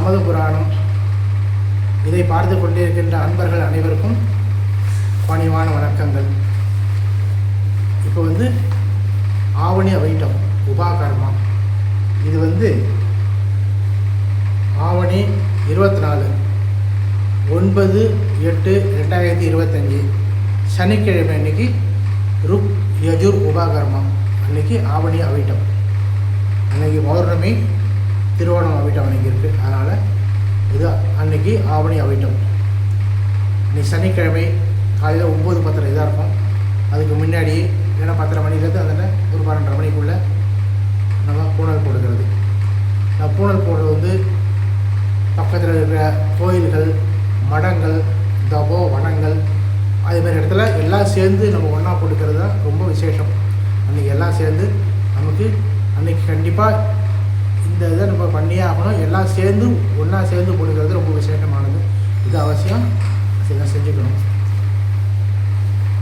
நமது புராணம். இதை பார்த்து கொண்டிருக்கின்ற அன்பர்கள் அனைவருக்கும் பணிவான வணக்கங்கள். இப்போ வந்து ஆவணி அவைட்டம் உபாகர்மா. இது வந்து ஆவணி இருபத்தி நாலு ஒன்பது எட்டு ரெண்டாயிரத்தி இருபத்தஞ்சி சனிக்கிழமை அன்னைக்கு ருக் யஜுர் உபாகர்மா அன்னைக்கு ஆவணி அவைட்டம் அன்னைக்கு பௌர்ணமி திருவோணம் அவிட்டம் அன்னைக்கு இருக்குது அதனால் இது அன்னைக்கு ஆவணி அவிட்டம் இன்னைக்கு சனிக்கிழமை காலையில் ஒம்பது பத்தரை இதாக இருக்கும். அதுக்கு முன்னாடி ஏன்னா பத்தரை மணிலேருந்து அதில் ஒரு பன்னெண்டரை மணிக்குள்ளே நம்ம பூனல் போடுகிறது. நான் பூனல் போடுறது வந்து பக்கத்தில் இருக்கிற கோயில்கள் மடங்கள் தபோ வனங்கள் அதுமாரி இடத்துல எல்லாம் சேர்ந்து நம்ம ஒன்றா போட்டுக்கிறது தான் ரொம்ப விசேஷம். அன்றைக்கி எல்லாம் சேர்ந்து நமக்கு அன்றைக்கி கண்டிப்பாக இந்த இதை நம்ம பண்ணியே ஆகணும். எல்லாம் சேர்ந்து ஒன்றா சேர்ந்து கொடுக்கறது ரொம்ப விசேஷமானது. இது அவசியம். செஞ்சுக்கணும்.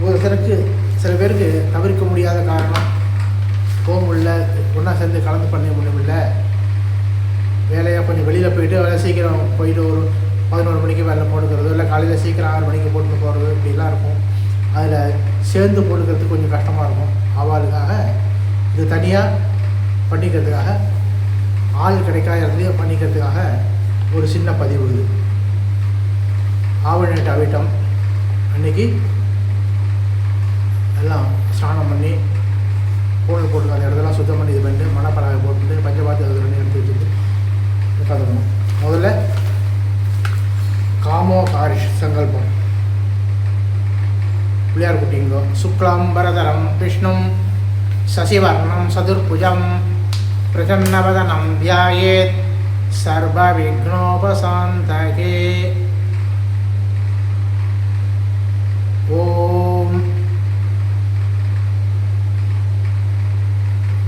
ஒரு சிலருக்கு சில பேருக்கு தவிர்க்க முடியாத காரணம் போக முடியல ஒன்றா சேர்ந்து கலந்து பண்ண முடியல. வேலையாக கொஞ்சம் வெளியில் போயிட்டு வேலை சீக்கிரம் போயிட்டு ஒரு பதினோரு மணிக்கு வேலை போட்டுக்கிறதோ இல்லை காலையில் சீக்கிரம் ஆறு மணிக்கு போட்டு போகிறது இப்படிலாம் இருக்கும். அதில் சேர்ந்து போட்டுக்கிறதுக்கு கொஞ்சம் கஷ்டமாக இருக்கும். அவளுக்காக இது தனியாக பண்ணிக்கிறதுக்காக ஆள் கிடைக்காத இடத்துலையே பண்ணிக்கிறதுக்காக ஒரு சின்ன பதிவு இது. ஆவணேட்டு அவிட்டம் அன்னைக்கு எல்லாம் ஸ்நானம் பண்ணி பூனல் போட்டு அந்த இடத்தெல்லாம் சுத்தம் பண்ணி இது பண்ணிட்டு மணப்பலகை போட்டு பஞ்சபாத்தி அது ரெண்டு எடுத்து வச்சுட்டு உட்காந்துக்கணும். முதல்ல காமோ காரிஷ் சங்கல்பம். பிள்ளையார் குட்டிங்கோ சுக்லாம்பரதரம் விஷ்ணும் சசிவர்ணம் சதுர்புஜம் प्रसन्नवदनं ध्यायेत् सर्वविघ्नोपशान्तके ॐ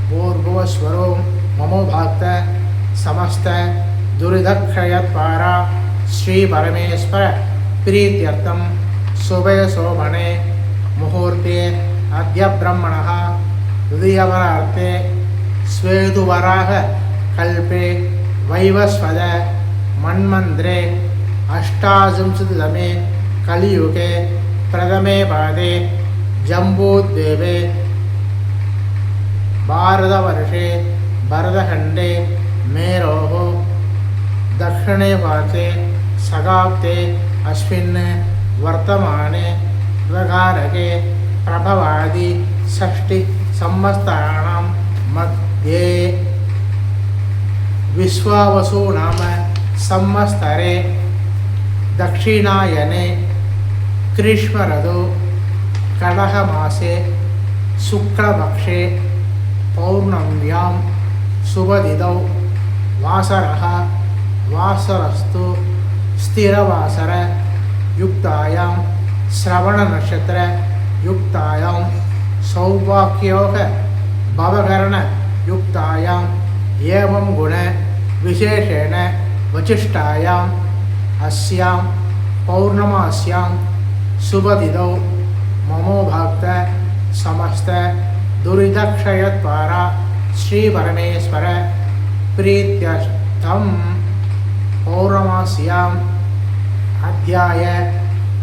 भूर्भुवस्वरो ममो भक्त समस्त दुरिदक्षयत्पारा श्रीपरमेश्वर प्रीत्यर्थं शुभे मुहूर्ते अद्य ब्रह्मणः द्वितीयपरार्थे स्वेदुवराह कल्पे वैवस्वद मन्मन्त्रे अष्टाविंशतितमे कलियुगे प्रथमे पादे जम्बूद्वीपे भारतवर्षे भरतखण्डे मेरोः दक्षिणे पार्श्वे सगाब्दे अस्मिन् वर्तमाने विवकारके प्रभवादि षष्टिसंवत्सराणां मध्ये विश्वावसु नाम संवत्सरे दक्षिणायने ग्रीष्मऋतौ कडहमासे शुक्लपक्षे पौर्णम्यां शुभदिदौ वासरः वासरस्तु स्थिरवासरयुक्तायां श्रवणनक्षत्रयुक्तायां सौभाग्योग भवकरणयुक्तायाम् एवं गुणविशेषेण वचिष्ठायाम् अस्यां पौर्णमास्यां शुभदिदौ ममोभक्त समस्त दुरिदक्षयद्वारा श्रीपरमेश्वर प्रीत्यर्थं पौर्णमास्याम् अध्याय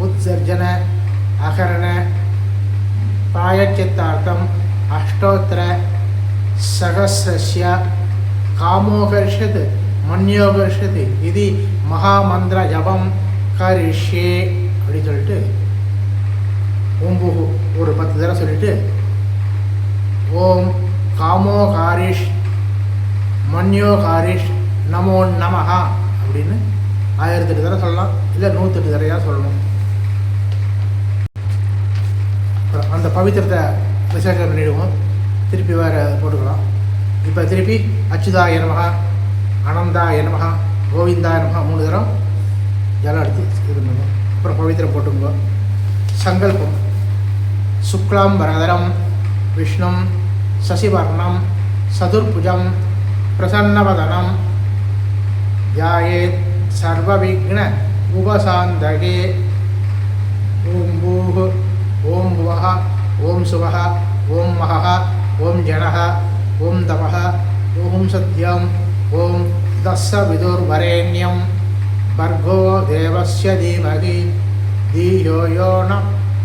उत्सर्जन अकरण प्रायश्चित्तार्थम् अष्टोत्तरसहस्रस्य कामोकर्षत् மன்யோகர்ஷதி இது மகாமந்திர ஜபம் கரிஷ்யே அப்படின்னு சொல்லிட்டு ஓம்பு ஒரு பத்து தடவை சொல்லிட்டு ஓம் காமோ காரிஷ் மன்யோ காரிஷ் நமோ நமஹா அப்படின்னு ஆயிரத்தெட்டு தடவை சொல்லலாம் இல்லை நூற்றெட்டு தடவையாக சொல்லணும் அப்புறம் அந்த பவித்திரத்தை விசர்ஜனை பண்ணிவிடுவோம் திருப்பி வேறு போட்டுக்கலாம். இப்போ திருப்பி அச்சுதாய நமகா அனந்தாய நமகா கோவிந்தாய நமகா மூணு தரம் ஜலம் எடுத்து இது பண்ணுவோம் அப்புறம் பவித்திரம் போட்டுங்க சங்கல்பம். சுக்லாம் வரதரம் விஷ்ணும் சசிவர்ணம் சதுர்புஜம் பிரசன்னவதனம் தியாயே சர்வவிக்ன உபசாந்தகே. ஓம் பூ ஓம் புவः ஓம் சுவः ஓம் மகா ஓம் ஜனः ஓம் தமः ஓம் சத்யம் ஓம் दस्य विदुर्वरेण्यं भर्गो देवस्य धीमहि धियो यो न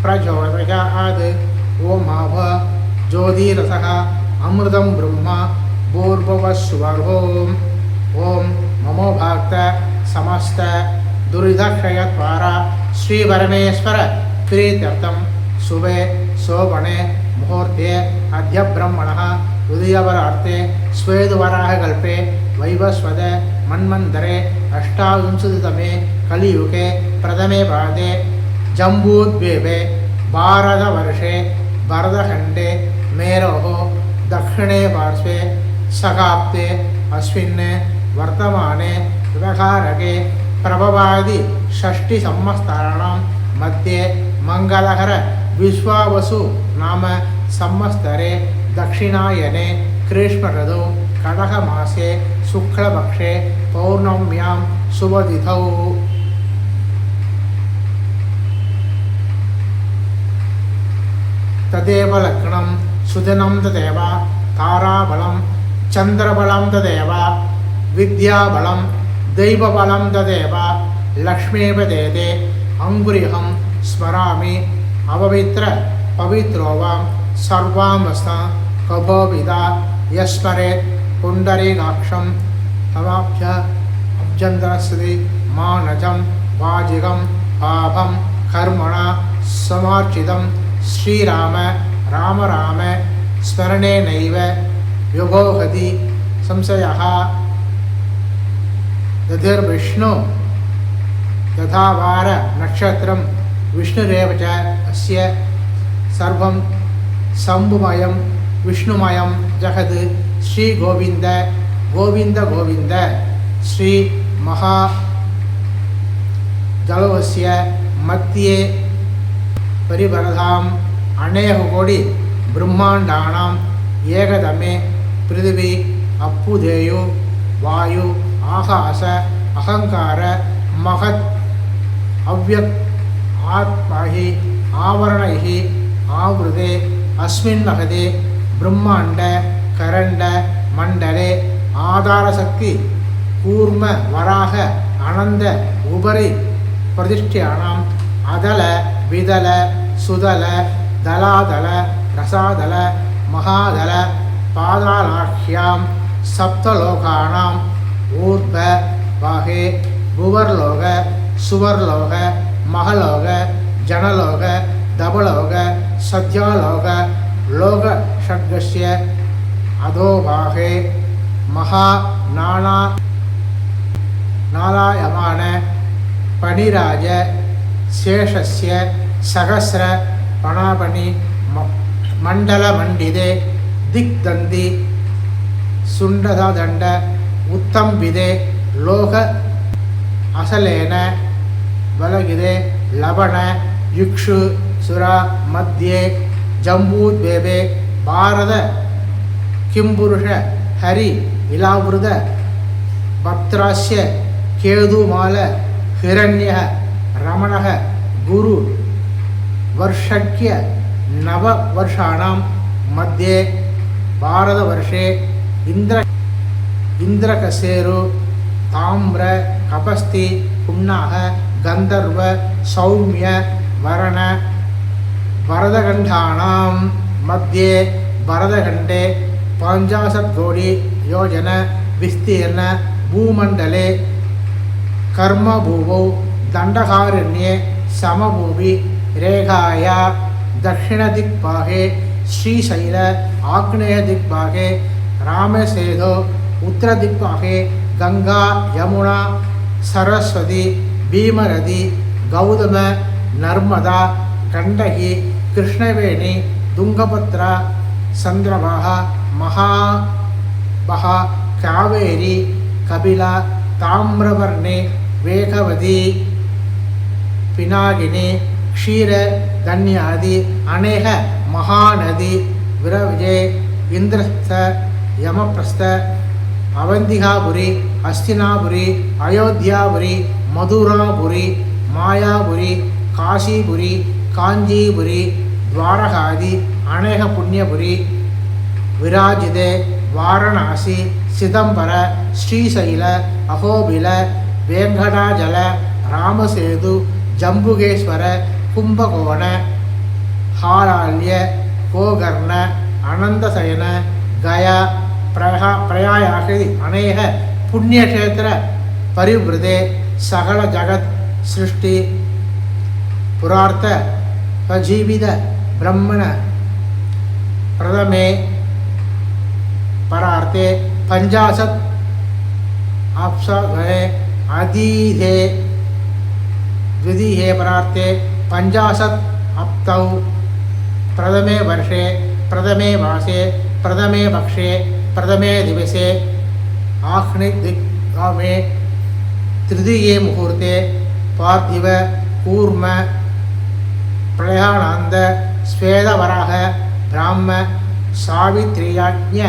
प्रचोदयात् ओमाभ ज्योतिरसः अमृतं ब्रह्म भूर्भुवस्वरोम् ॐ ममो भक्त समस्त दुरितक्षयद्वारा श्रीपरमेश्वर प्रीत्यर्थं शुभे शोभणे मुहूर्ते अद्य ब्रह्मणः उदयवरार्थे स्वेदवराहकल्पे वैवस्वत मन्वन्तरे अष्टाविंशतितमे कलियुगे प्रथमे पादे जम्बूद्वीपे भारतवर्षे भरतखण्डे मेरोः दक्षिणे पार्श्वे सकाप्ते अस्मिन् वर्तमाने व्यवहारके प्रभवादि षष्टिसंवत्सराणां मध्ये मङ्गलकर विश्वावसु नाम ಸಂವತ್ಸರೆ ದಕ್ಷಿಣಾಯನೆ ಕ್ರೀಷ್ಮಋದು ಕಡಕಮಾಸೆ ಶುಕ್ಲಪಕ್ಷೆ ಪೌರ್ಣಮ್ಯಾಂ ಸುವಧಿತೌ ತದೇವ ಲಗ್ನಂ ಸುಜನಂ ತದೇವ ತಾರಾಬಲಂ ಚಂದ್ರಬಲಂ ತದೇವ ವಿದ್ಯಾಬಲಂ ದೈವಬಲಂ ತದೇವ ಲಕ್ಷ್ಮೇವ ದೇದೆ ಅಂಗುರಿಹಂ ಸ್ಮರಾಮಿ ಅವವಿತ್ರ ಪವಿತ್ರೋವಾಂ சர்வாமஸ்தா கபோவிதா யஸ்மரே புண்டரீகாட்சம் தவாப்ய அப்ஜந்தரஸ்ரீ மானஜம் வாஜிகம் பாபம் கர்மணா சமார்ச்சிதம் ஸ்ரீராம ராம ராம ஸ்மரணே நைவ யுகோகதி சம்சயா ததிர்விஷ்ணு ததாவார நட்சத்திரம் விஷ்ணுரேவ அஸ்ய சர்வம் சம்புமயம் விஷ்ணுமயம் ஜகது ஸ்ரீ கோவிந்த கோவிந்த கோவிந்த. ஸ்ரீ மகா ஜலவசிய மத்தியே பரிவரதாம் அநேக கோடி பிரம்மாண்டானாம். ஏகதமே பிருதிவி அப்புதேயு வாயு ஆகாச அகங்கார மகத் அவ்யக் ஆத்மஹி ஆவரணைஹி ஆவருதே அஸ்மின் மகதே பிரம்மாண்ட கரண்ட மண்டலே ஆதாரசக்தி கூர்ம வராக அனந்த உபரி பிரதிஷ்டியானாம். அதல விதல சுதல தலாதல ரசாதல மகாதல பாதாலாட்சியாம் சப்தலோகானாம். ஊர்ப வாகே புவர்லோக சுவர்லோக மகலோக ஜனலோக தபலோக सद्यालोक लोकषड्गस्य अधोभागे महानाना नालायमान पणिराज शेषस्य सहस्र पणापणि म- मण्डलमण्डिते दिग्दन्ति सुण्डदण्ड उत्तम्बिदे लोक असलेन बलगिरे लवण युक्षु சுரா மத்தியே ஜம்பூத்வேபே பாரத கிம்புருஷ ஹரி இலாவிருத பத்ராசிய கேதுமால ஹிரண்ய ரமணக குரு வருஷக்கிய நவவர்ஷாணாம் மத்தியே பாரதவர்ஷே இந்திர இந்திரகசேரு தாமிர கபஸ்தி புன்னாக கந்தர்வ சௌமிய வரண भरतखण्डानां मध्ये भरतखण्डे पञ्चाशत्कोटि योजन विस्तीर्ण भूमण्डले कर्मभूमौ दण्डकारण्ये समभूमि रेखाया दक्षिणदिग्भागे श्रीशैल आग्नेयदिग्भागे रामसेतु उत्तरदिग्भागे गङ्गा यमुना सरस्वती भीमरथी गौतम नर्मदा கண்டகி கிருஷ்ணவேணி துங்கபத்ரா சந்திரமகா மகாபகா காவேரி கபிலா தாமிரவர்ணி வேகவதி பினாகினி க்ஷீர தன்யாதி அநேக மகாநதி விரவிஜே இந்திரஸ்த யமபிரஸ்த அவந்திகாபுரி அஸ்தினாபுரி அயோத்தியாபுரி மதுராபுரி மாயாபுரி காசிபுரி காஞ்சிபுரி துவாரகாதி அநேக புண்ணியபுரி விராஜிதே வாரணாசி சிதம்பர ஸ்ரீசைல அகோபில வேங்கடாஜல ராமசேது ஜம்புகேஸ்வர கும்பகோண ஹாலால்ய கோகர்ண அனந்தசயன கயா பிரயா பிரயாயாகி அநேக புண்ணியக்ஷேத்திர பரிவிருதே சகல ஜகத் சிருஷ்டி புரார்த்த सजीवित ब्रह्मण प्रथमे परार्थे पञ्चाशत् अप्सरे अधीते द्वितीये परार्थे पञ्चाशत् अप्तौ प्रथमे वर्षे प्रथमे मासे प्रथमे पक्षे प्रथमे दिवसे आह्निदिग्गामे तृतीये मुहूर्ते पार्थिव कूर्म प्रयाणान्द स्वेदवराह ब्राह्म सावित्र्याज्ञ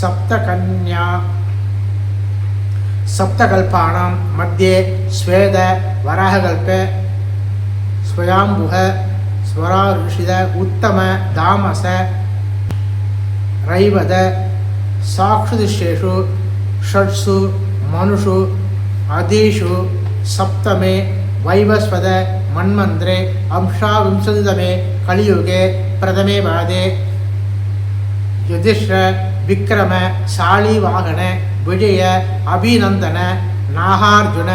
सप्तकन्या सप्तकल्पानां मध्ये स्वेद वराहकल्पे स्वयाम्बुः स्वराऋषिद उत्तम दामस रैवद साक्षुदिशेषु षट्सु मनुषु अधीषु सप्तमे वैवस्वद मन्मन्त्रे अंशाविंशतितमे कलियुगे प्रथमे पादे युधिष्ठ विक्रम शालीवाहन विजय अभिनन्दन नागार्जुन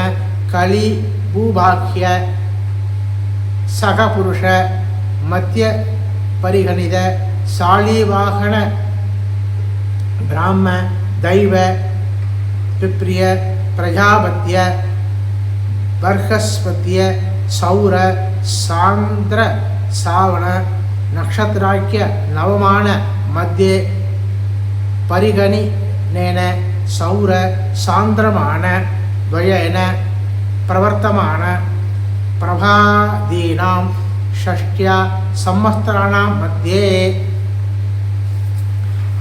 कलि भूभाख्य சகபுருஷ மத்திய பரிகணித சாலிவாகன பிராம தெய்வ பிப்ரிய பிரஜாபத்திய பர்ஹஸ்பத்திய சௌர சாந்திர சாவண நக்ஷத்திராக்கிய நவமான மத்தியே பரிகணி நேன சௌர சாந்திரமான துவயன பிரவர்த்தமான பிரபாதீனாம் ஷஷ்டியா சம்மஸ்தராணாம் மத்தியே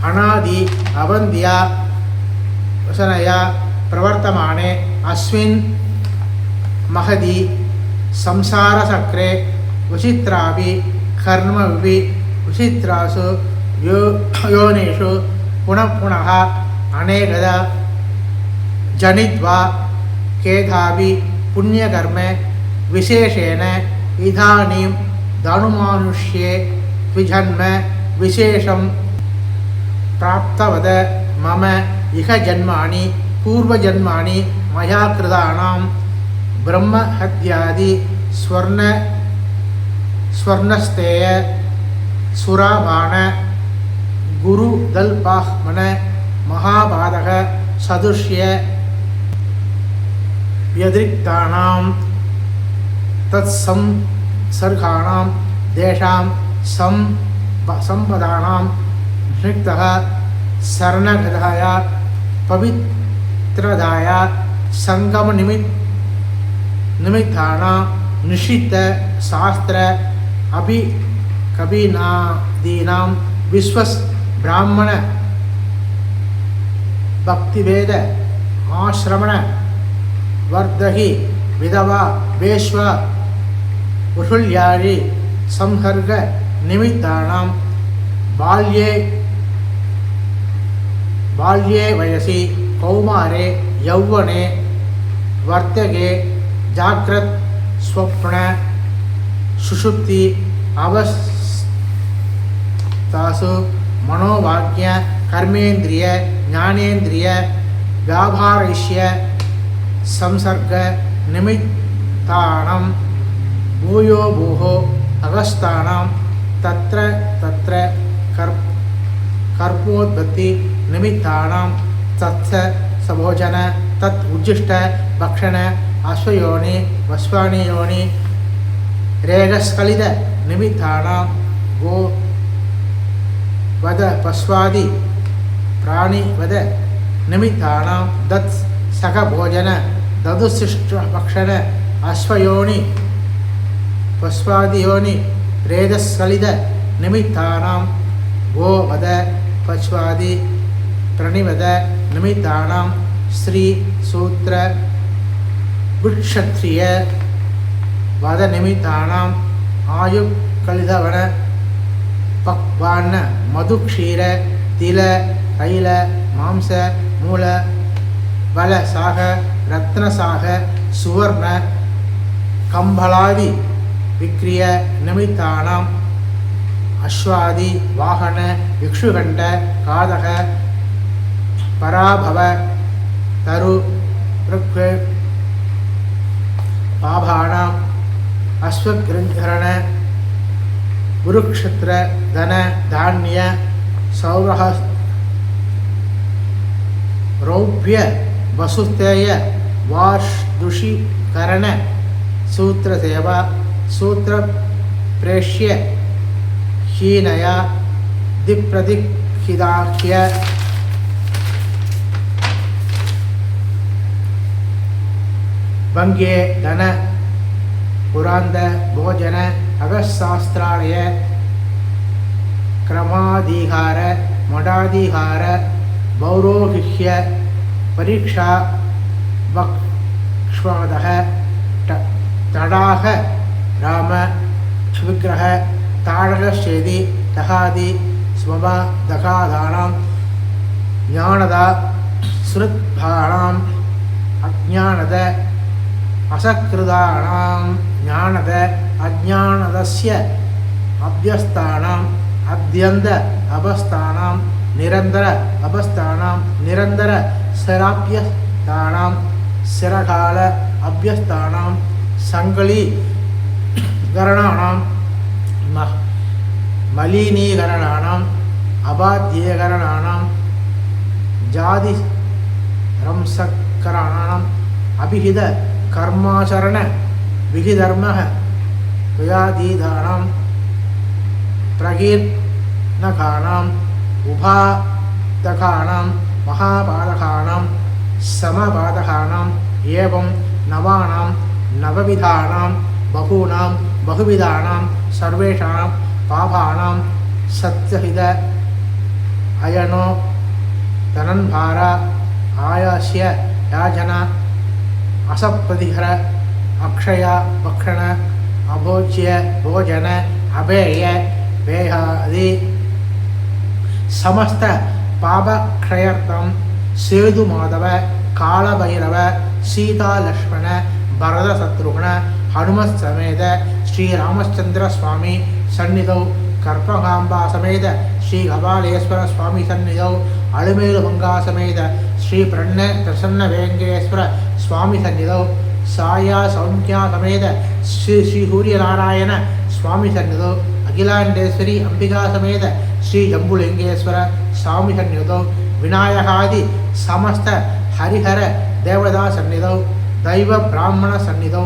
அனாதி அவந்தியா வசனயா பிரவர்த்தமானே அஸ்மின் மகதி विचित्रापि कर्मविपि विचित्रासु यो योनिषु पुनः पुनः अनेकदा जनित्वा केधापि पुण्यकर्म विशेषेण इदानीं धनुमानुष्ये द्विजन्म विशेषं प्राप्तवद मम इह जन्मानि पूर्वजन्मानि मया कृतानां ब्रह्महत्यादि स्वर्ण स्वर्णस्तेय सुराबाण गुरुदल्पाह्मन महाबाधक सदृश्य व्यतिरिक्तानां तत्संसर्गाणां तेषां सं सम्पदानां निषिक्तः शरणगताय पवित्रदाय நிமித்தானா நிஷித்த சாஸ்திர அபி கபிநாதீனாம் விஸ்வஸ் பிராமண பக்திவேத ஆசிரமண வர்தகி விதவா வேஷ்வ உருள்யாழி சம்ஹர்க நிமித்தானாம் பால்யே பால்யே வயசி கௌமாரே யௌவனே வர்த்தகே जाग्रत्, स्वप्न सुषुप्ति अवस्थासु मनोवाक्य कर्मेन्द्रिय ज्ञानेन्द्रिय व्यापारैष्य संसर्ग निमित्तानां भूयो भूः अगस्तानां तत्र तत्र कर्, कर्पोद्बत्ति, निमित्तानां, तत्स, सभोजन, तत् उज्जिष्ट भक्षण அஸ்வயோனி வஸ்வானியோனி ரேகஸ்கலித நிமித்தானாம் கோ வத பஸ்வாதி பிராணிவத நிமித்தானாம் தத் சகபோஜன ததுசிஷ்டபக்ஷண அஸ்வயோனி பஸ்வாதியோனி ரேதஸ்கலித நிமித்தானாம் கோவத பஸ்வாதி பிரணிவத நிமித்தானாம் ஸ்ரீ சூத்திர விக்ஷத்ரிய வத நிமித்தானாம் ஆயு கலிதவன பக்வான்ன மதுக்ஷீர தில தைல மாம்ச மூல பல சாக ரத்னசாக சுவர்ண கம்பலாதி விக்ரிய நிமித்தானாம். அஸ்வாதி வாகன இக்ஷுகண்ட காதக பராபவ தரு ருக்வேட் பாபானாம் அஸ்வகிரகரண குருக்ஷத்திர தன தானிய சௌரஹ ரௌப்ய வசுத்தேய வாஷ்துஷி கரண सूत्र सेवा सूत्र प्रेष्य हीनया दिक्प्रदिखिदाख्य வங்கே தன புராந்த போஜன அகசாஸ்திராலய கிரமாதிகார மடாதிகார பௌரோகிஹ்ய பரீட்சா பக்ஷ்வாதக தடாக ராம ஸ்விக்கிரக தாழகசேதி தகாதி ஸ்மப தகாதானாம் ஞானதா ஸ்ருத்பானாம் அஜானத அசக்கிருதானாம் ஞானத அஜானதஸ்ய அபியஸ்தானாம் அத்தியந்த அபஸ்தானாம் நிரந்தர அபஸ்தானாம் நிரந்தர சராபியஸ்தானாம் சிறகால அபியஸ்தானாம் சங்கலி கரணானாம் ம மலினீகரணானாம் அபாத்தியகரணானாம் ஜாதி ரம்சக்கராணாம் அபிஹித கர்மாச்சரண விகிதர்மக வியாதீதானாம் பிரகீர்ணகானாம் உபாதகானாம் மகாபாதகானாம் சமபாதகானாம் ஏவம் நவானாம் நவவிதானாம் பகூனாம் பகுவிதானாம் சர்வேஷாம் பாபானாம் சத்யஹித அயனோ தனன்பாரா ஆயாசிய யாஜனா அசப்பதிகர அக்ஷயா பக்ஷண அபோச்சிய போஜன அபேய வேகாதி. சமஸ்த பாபக்ஷயர்த்தம் சேது மாதவ காலபைரவ சீதாலக்ஷ்மண பரத சத்ருகுண ஹனுமத் சமேத ஸ்ரீராமச்சந்திர சுவாமி சந்நிதௌ கர்ப்பகாம்பா சமேத ஸ்ரீ கபாலேஸ்வர சுவாமி சந்நிதௌ அழுமேலு மங்கா சமேத ஸ்ரீ பிரண்ண பிரசன்ன வேங்கேஸ்வர சுவாமி சந்நிதோ சாயா சௌக்கியா சமேத ஸ்ரீ ஸ்ரீ சூரிய நாராயண சுவாமி சந்நிதோ அகிலாண்டேஸ்வரி அம்பிகா சமேத ஸ்ரீ ஜம்புலிங்கேஸ்வர சாமி சந்நிதோ விநாயகாதி சமஸ்த ஹரிஹர தேவதா சந்நிதோ தைவ பிராமண சந்நிதோ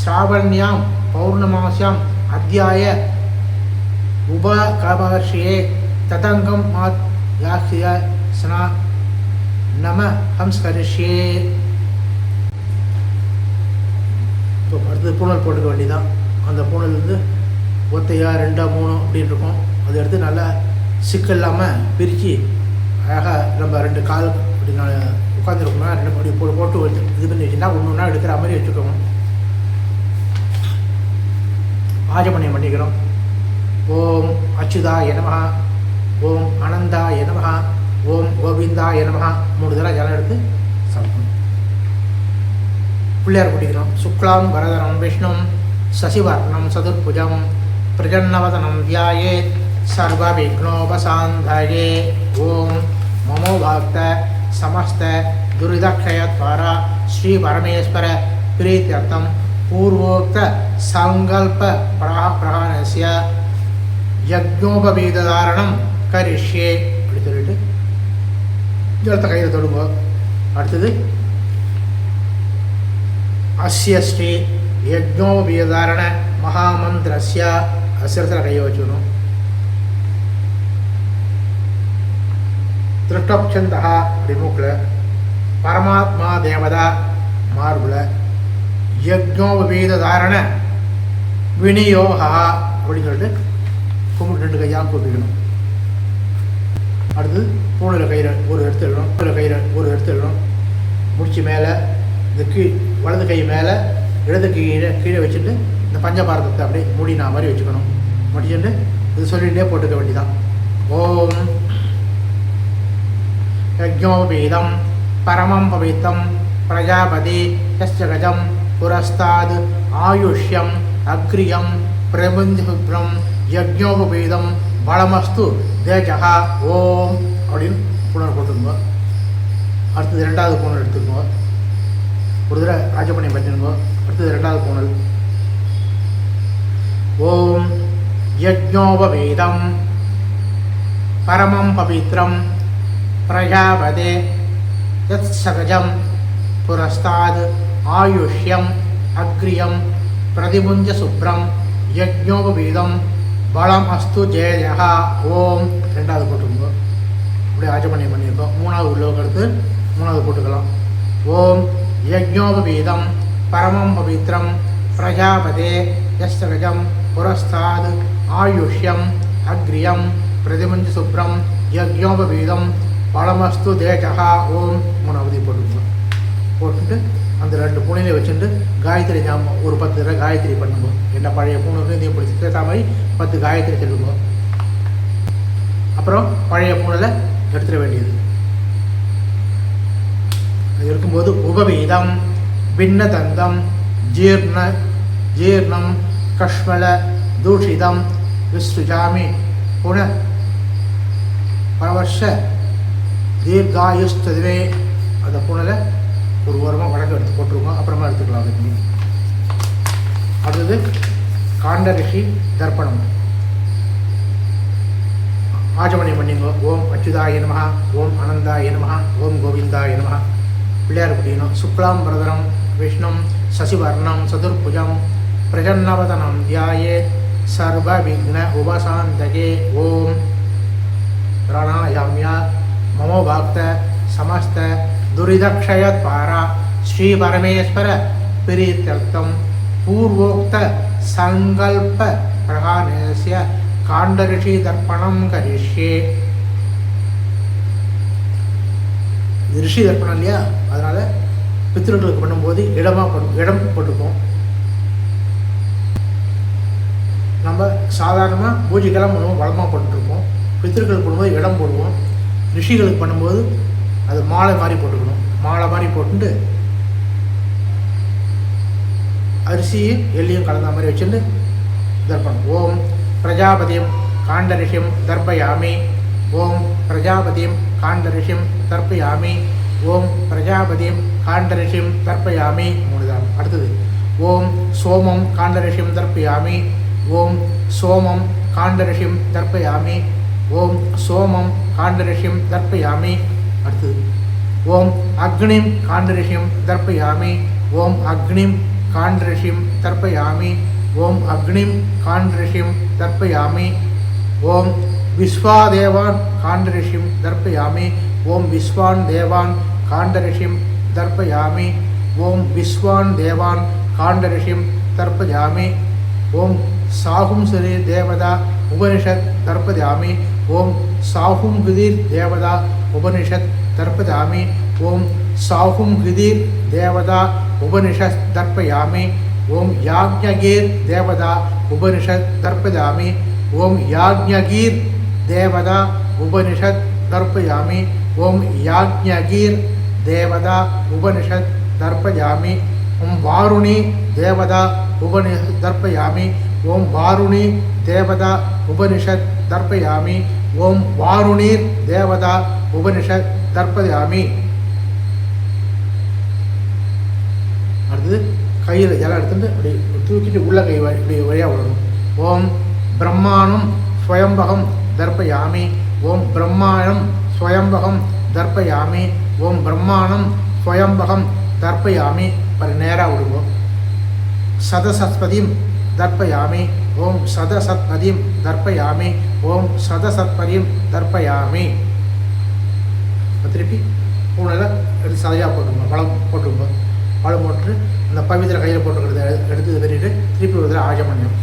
ஸ்ராவண்யாம் பௌர்ணமாசியாம் அத்தியாய உபகமர்ஷியே ததங்கம் மாத் யாசிய ஸ்னா நம ஹம்ஸ்கரிஷ்யே. இப்போ அடுத்தது பூனல் போட்டுக்க வேண்டியதான் அந்த பூனல் வந்து ஒத்தையா ரெண்டா மூணு அப்படின்னு இருக்கும். அதை எடுத்து நல்லா சிக்கல் இல்லாமல் பிரித்து அழகாக நம்ம ரெண்டு கால் அப்படி நான் உட்காந்துருக்கோம்னா ரெண்டு அப்படி போட்டு போட்டு வச்சு இது பண்ணி வச்சுன்னா ஒன்று ஒன்றா எடுக்கிற மாதிரி வச்சுக்கோங்க. ஆஜமணியம் பண்ணிக்கிறோம். ஓம் அச்சுதா எனமஹா ஓம் அனந்தா எனமஹா ஓம் கோவிந்தா நமஹ மூணு தடவை ஜலம் எடுத்து பிள்ளையார் பிடிக்கிறோம் சுக்லாம் வரதனம் விஷ்ணும் சசிவர்ணம் சதுர்புஜம் பிரஜன்னவதனம் வியாயே சர்வ விக்னோபசாந்தாயே ஓம் மமோ பக்த சமஸ்த துரிதக்ஷயத்வாரா ஸ்ரீ பரமேஸ்வர பிரீத்தியர்த்தம் பூர்வோக்த சங்கல்ப பிராக பிரகாணசிய யஜ்னோபவீதாரணம் கரிஷ்யே. அப்படின்னு சொல்லிட்டு ஜலத்தை கையில் தொடுங்க. அடுத்தது அஸ்ய ஸ்ரீ யஜ்னோபியதாரண மகாமந்திரஸ்ய அசிரத்தில் கையை வச்சுக்கணும் திருஷ்டப்சந்தா அப்படி பரமாத்மா தேவதா மார்பில். யக்ஞோபவீத தாரண விநியோகா அப்படின்னு சொல்லிட்டு கும்பிட்டு ரெண்டு கையாக கூப்பிக்கணும் அடுத்து பூணில் கயிறு ஒரு எடுத்துடணும் பூணில் கயிறு ஒரு எடுத்துடணும் முடிச்சு மேலே இந்த கீழ் வலது கை மேலே இடது கீழே கீழே வச்சுட்டு இந்த பஞ்சபாரதத்தை அப்படியே மூடினா மாதிரி வச்சுக்கணும். முடிச்சுட்டு இது சொல்லிகிட்டே போட்டுக்க வேண்டிதான் ஓம் யஜ்ஞோபேதம் பரமம் பவித்தம் பிரஜாபதி கஜம் புரஸ்தாத் ஆயுஷ்யம் அக்ரியம் பிரபஞ்சபுரம் யஜ்ஞோபேதம் பலமஸ்து தேஜகா ஓம் அப்படின்னு புனர் போட்டுருங்க அடுத்தது ரெண்டாவது புனர் எடுத்துக்கோங்க ஒரு தடவை ராஜபணியம் பண்ணிருங்க அடுத்தது ரெண்டாவது போனல் ஓம் யஜ்ஞோபவேதம் பரமம் பவித்ரம். பிரஜாபதே யத் சகஜம். புரஸ்தாத். ஆயுஷ்யம். அக்ரியம். பிரதிபுஞ்ச சுப்ரம். யஜ்ஞோபவீதம் பலம் அஸ்து ஜெயஜா ஓம். ரெண்டாவது போட்டுருங்க அப்படியே ஆச்சமணியம் பண்ணியிருக்கோம். மூணாவது உள்ளவங்க எடுத்து மூணாவது போட்டுக்கலாம் ஓம் யஜ்ஞோபவீதம் பரமம் பவித்ரம் பிரஜாபதே யஸ்ரஜம் புரஸ்தாத் ஆயுஷ்யம் அக்ரியம் பிரதிபஞ்ச சுப்ரம் யஜ்ஞோபவீதம் பலமஸ்து தேஜகா ஓம் மூணாவது போட்டுருங்க போட்டுட்டு அந்த ரெண்டு பூனையில வச்சுட்டு காயத்ரி ஞாபகம் ஒரு பத்து தடவை காயத்ரி பண்ணுங்க. என்ன பழைய பூனைக்கு இதையும் பிடிச்சி சேர்த்தா மாதிரி பத்து காயத்ரி சொல்லுங்க அப்புறம் பழைய பூனையில் எடுத்துட வேண்டியது. அது இருக்கும்போது உபவீதம் பின்னதந்தம் ஜீர்ண ஜீர்ணம் கஷ்மல தூஷிதம் விஸ்ருஜாமி புன பரவர்ஷ தீர்காயுஸ்ததுவே. அந்த புனலை ஒரு ஓரமாக வடக்கு எடுத்து போட்டுருவோம் அப்புறமா எடுத்துக்கலாம் அதுக்கு அடுத்தது காண்டரிஷி தர்ப்பணம். ஆஜமணி பண்ணிங்க ஓம் அச்சுதாய நமஹ ஓம் அனந்தாய நமஹ ஓம் கோவிந்தாய நமஹ. பிள்ளையார்குடியினம் சுக்லாம் பிரதரம் விஷ்ணம் சசிவர்ணம் சதுர்புஜம் பிரஜன்னவதனம் தியாயே சர்வ விக்ன உபசாந்தகே ஓம். பிராணாயாமியா மமோ பக்த சமஸ்த துரிதக்ஷயத்வாரா ஸ்ரீ பரமேஸ்வர பிரீத்தர்த்தம் பூர்வோக்த சங்கல்ப பிரகாணேசிய காண்டரிஷி தர்ப்பணம் கரிஷ்யே. இது ரிஷி தர்ப்பணம் இல்லையா? அதனால் பித்திருக்களுக்கு பண்ணும்போது இடமாக பண்ணும் இடம் போட்டுப்போம் நம்ம சாதாரணமாக பூஜைக்கெல்லாம் பண்ணுவோம் வளமாக பண்ணிட்டுருப்போம். பித்திருக்களுக்கு பண்ணும்போது இடம் போடுவோம். ரிஷிகளுக்கு பண்ணும்போது அது மாலை மாதிரி போட்டுக்கணும். மாலை மாதிரி போட்டுட்டு அரிசியும் எள்ளியும் கலந்த மாதிரி வச்சுட்டு தர்ப்பணம். ஓம் பிரஜாபதியம் காண்டரிஷியம் தர்ப்பயாமி. ஓம் பிரஜாபதியம் காண்டரிஷிம் தர்ப்பயாமி. ஓம் பிரஜாபதிம் காண்டரிஷிம் தர்ப்பயாமி. மூணுதான் அடுத்தது. ஓம் சோமம் காண்டரிஷிம் தர்ப்பயாமி. ஓம் சோமம் காண்டரிஷிம் தர்ப்பயாமி. ஓம் சோமம் காண்டரிஷிம் தர்ப்பயாமி. அடுத்தது. ஓம் அக்னிம் காண்டரிஷிம் தர்ப்பயாமி. ஓம் அக்னிம் காண்டரிஷிம் தர்ப்பயாமி. ஓம் அக்னிம் காண்டரிஷிம் தர்ப்பயாமி. ஓம் விஸ்வாதேவான் காண்டரிஷிம் தர்ப்பயாமி ஓம் விஸ்வான் தேவான் காண்டரிஷிம் தர்ப்பயாமி ஓம் விஸ்வான் தேவான் காண்டரிஷிம் தர்ப்பயாமி ஓம் சாகும் சரி தேவதா உபனிஷத் தர்ப்பயாமி ஓம் சாகும் கிதிர் தேவதா உபனிஷத் தர்ப்பயாமி ஓம் சாகும் கிதிர் தேவதா உபனிஷத் தர்ப்பயாமி ஓம் யாக்ஞகீர் தேவதா உபனிஷத் தர்ப்பயாமி ஓம் யாக்ஞகீர் தேவதா உபனிஷத் தர்ப்பயாமி ஓம் யாக்ஞகீர் தேவதா உபனிஷத் தர்ப்பயாமி ஓம் வாருணி தேவதா உபனிஷத் தர்ப்பயாமி ஓம் வாருணி தேவதா உபனிஷத் தர்ப்பயாமி ஓம் வாருணீர் தேவதா உபனிஷத் தர்ப்பயாமி அடுத்தது கையில் இலை எடுத்துட்டு அப்படி தூக்கிட்டு உள்ள கை இப்படி வழியாக விடணும். ஓம் பிரம்மானும் ஸ்வயம்பகம் தர்ப்பயாமி ஓம் பிரம்மாணம் ஸ்வயம்பகம் தர்ப்பயாமி ஓம் பிரம்மாணம் ஸ்வயம்பகம் தர்ப்பயாமி பரி நேராக விடுவோம் சதசத்பதிம் தர்ப்பயாமி ஓம் சதசத்பதிம் தர்ப்பயாமி ஓம் சதசத்பதிம் தர்ப்பயாமி. திருப்பி பூனையில் எடுத்து சதையாக போட்டுருங்க பழம் போட்டுருங்க பழம் போட்டு அந்த பவித்திர கையில் போட்டுக்கிறத எடுத்து வெளியிட்டு திருப்பி ஒரு தடவை ஆஜமன்யம்